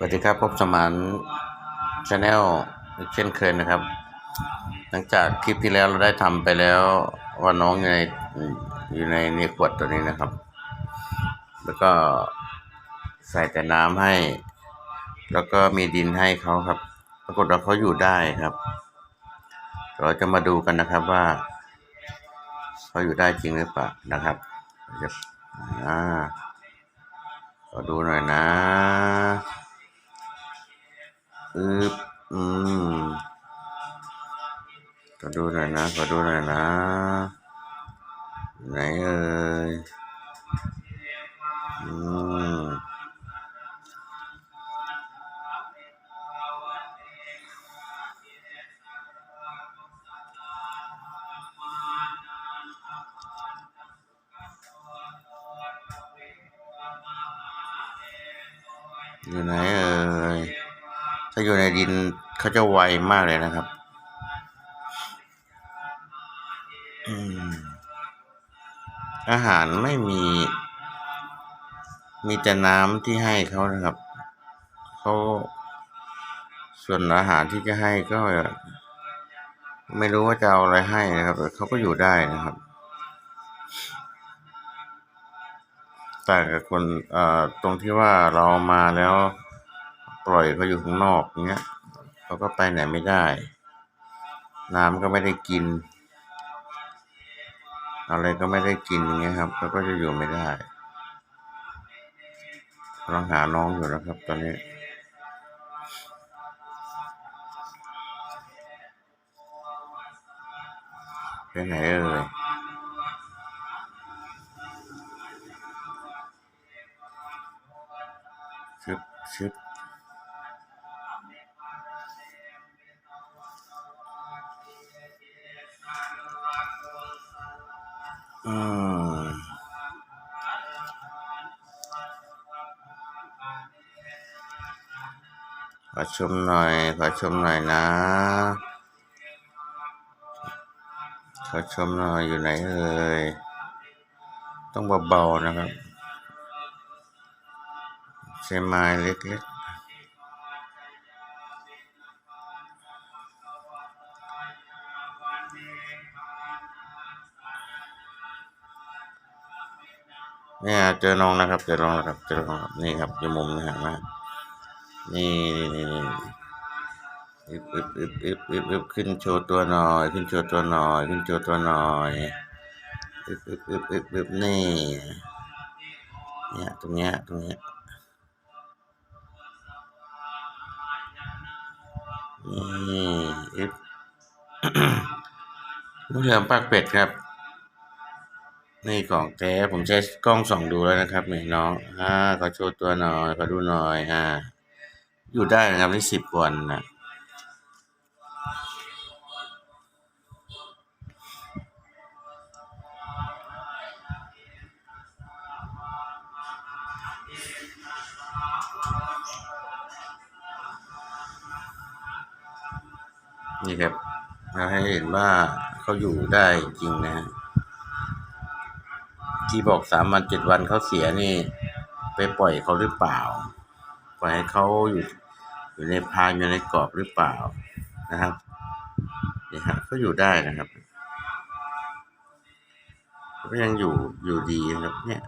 สวัสดีครับพบสมานชาแนลเช่นเคยนะครับ หลังจากคลิปที่แล้วเราได้ทำไปแล้วว่าน้องอยู่ในอยู่ในในขวดตัวนี้นะครับ แล้วก็ใส่แต่น้ำให้ แล้วก็มีดินให้เขาครับ ปรากฏว่าเขาอยู่ได้ครับ เราจะมาดูกันนะครับว่าเขาอยู่ได้จริงหรือเปล่านะครับอ่าขอดูหน่อยนะ อึบอืมขอดูหน่อยนะขอดูหน่อยนะ ไหนเอ่ยอืมอยู่ไหนเอ่ย ถ้าอยู่ในดินเขาจะไวมากเลยนะครับ อาหารไม่มี มีแต่น้ำที่ให้เขานะครับ เขาส่วนอาหารที่จะให้ก็ ไม่รู้ว่าจะเอาอะไรให้นะครับเขาก็อยู่ได้นะครับแต่กับคนตรงที่ว่าเรามาแล้ว ปล่อยเขาอยู่ข้างนอกเงี้ยเขาก็ไปไหนไม่ได้ น้ำก็ไม่ได้กิน อะไรก็ไม่ได้กินอย่างเงี้ยครับเขาก็จะอยู่ไม่ได้กำลังหาน้องอยู่นะครับ ตอนนี้ไปไหนเอ่ยชึบชึบ อืมขอชมหน่อย ขอชมหน่อยนะ ขอชมหน่อยอยู่ไหนเอ่ย ต้องเบาๆนะครับใช้ไม้เล็ก นี่ยเจอน้องนะครับ เจอน้องแล้วครับเจอน้องครับนี่ครับอยู่มุมนี้ฮะนะนี่นี่นี่อึบอึบอึบอึบอึบอึบขึ้นโชว์ตัวหน่อย ขึ้นโชว์ตัวหน่อย ขึ้นโชว์ตัวหน่อยอึบอึบอึบอึบอึบนี่เนี่ยตรงเนี้ยตรงเนี้ยนี่อึบลูกเหลือมปากเป็ดครับ นี่ของแท้ผมใช้กล้องส่องดูแล้วนะครับนี่น้องอ่าขอโชว์ตัวหน่อยขอดูหน่อยอ่าอยู่ได้นะครับนี่สิบวันนะนี่ครับเราให้เห็นว่าเขาอยู่ได้จริงนะฮะ ที่บอกสามวันเจ็ดวันเขาเสียนี่ ไปปล่อยเขาหรือเปล่า ปล่อยให้เขาอยู่อยู่ในพานอยู่ในกรอบหรือเปล่านะครับนี่ฮะก็อยู่ได้นะครับก็ยังอยู่อยู่ดีนะครับเนี่ย